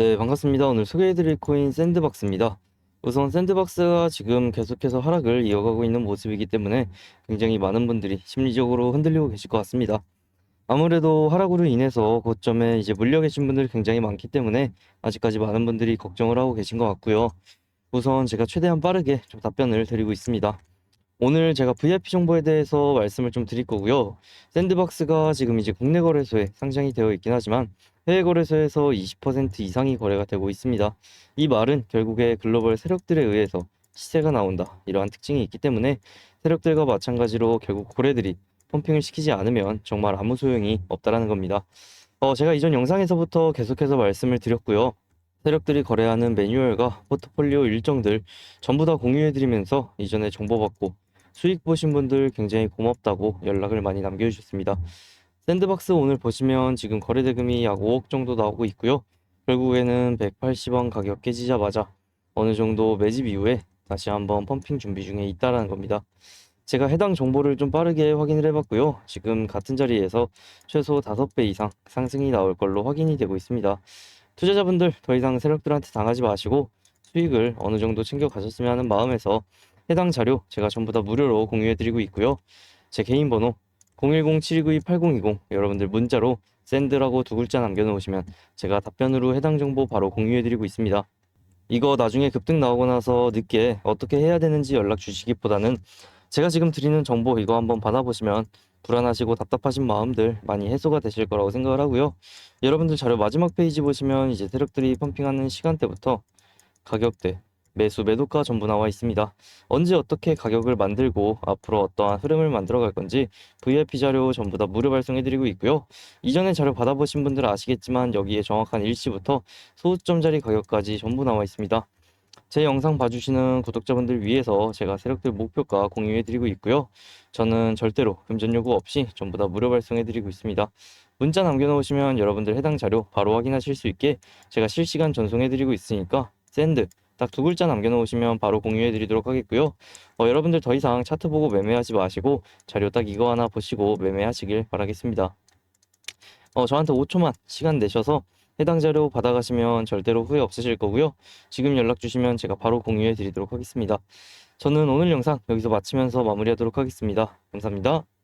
네, 반갑습니다. 오늘 소개해드릴 코인 샌드박스입니다. 우선 샌드박스가 지금 계속해서 하락을 이어가고 있는 모습이기 때문에 굉장히 많은 분들이 심리적으로 흔들리고 계실 것 같습니다. 아무래도 하락으로 인해서 고점에 이제 물려 계신 분들이 굉장히 많기 때문에 아직까지 많은 분들이 걱정을 하고 계신 것 같고요. 우선 제가 최대한 빠르게 좀 답변을 드리고 있습니다. 오늘 제가 VIP 정보에 대해서 말씀을 좀 드릴 거고요. 샌드박스가 지금 이제 국내 거래소에 상장이 되어 있긴 하지만 해외 거래소에서 20% 이상이 거래가 되고 있습니다. 이 말은 결국에 글로벌 세력들에 의해서 시세가 나온다. 이러한 특징이 있기 때문에 세력들과 마찬가지로 결국 고래들이 펌핑을 시키지 않으면 정말 아무 소용이 없다라는 겁니다. 어, 제가 이전 영상에서부터 계속해서 말씀을 드렸고요. 세력들이 거래하는 매뉴얼과 포트폴리오 일정들 전부 다 공유해드리면서 이전에 정보받고 수익 보신 분들 굉장히 고맙다고 연락을 많이 남겨주셨습니다. 샌드박스 오늘 보시면 지금 거래 대금이 약 5억 정도 나오고 있고요. 결국에는 180원 가격 깨지자마자 어느 정도 매집 이후에 다시 한번 펌핑 준비 중에 있다라는 겁니다. 제가 해당 정보를 좀 빠르게 확인을 해봤고요. 지금 같은 자리에서 최소 5배 이상 상승이 나올 걸로 확인이 되고 있습니다. 투자자분들 더 이상 세력들한테 당하지 마시고 수익을 어느 정도 챙겨 가셨으면 하는 마음에서 해당 자료 제가 전부 다 무료로 공유해 드리고 있고요. 제 개인 번호 010-7292-8020 여러분들 문자로 샌드라고 두 글자 남겨놓으시면 제가 답변으로 해당 정보 바로 공유해 드리고 있습니다. 이거 나중에 급등 나오고 나서 늦게 어떻게 해야 되는지 연락 주시기보다는 제가 지금 드리는 정보 이거 한번 받아보시면 불안하시고 답답하신 마음들 많이 해소가 되실 거라고 생각을 하고요. 여러분들 자료 마지막 페이지 보시면 이제 세력들이 펌핑하는 시간대부터 가격대, 매수, 매도가 전부 나와 있습니다. 언제 어떻게 가격을 만들고 앞으로 어떠한 흐름을 만들어 갈 건지 VIP 자료 전부 다 무료 발송해 드리고 있고요. 이전에 자료 받아보신 분들은 아시겠지만 여기에 정확한 일시부터 소수점 자리 가격까지 전부 나와 있습니다. 제 영상 봐주시는 구독자분들 위해서 제가 세력들 목표가 공유해 드리고 있고요. 저는 절대로 금전 요구 없이 전부 다 무료 발송해 드리고 있습니다. 문자 남겨놓으시면 여러분들 해당 자료 바로 확인하실 수 있게 제가 실시간 전송해 드리고 있으니까 샌드 딱 두 글자 남겨놓으시면 바로 공유해 드리도록 하겠고요. 어, 여러분들 더 이상 차트 보고 매매하지 마시고 자료 딱 이거 하나 보시고 매매하시길 바라겠습니다. 어, 저한테 5초만 시간 내셔서 해당 자료 받아가시면 절대로 후회 없으실 거고요. 지금 연락 주시면 제가 바로 공유해 드리도록 하겠습니다. 저는 오늘 영상 여기서 마치면서 마무리하도록 하겠습니다. 감사합니다.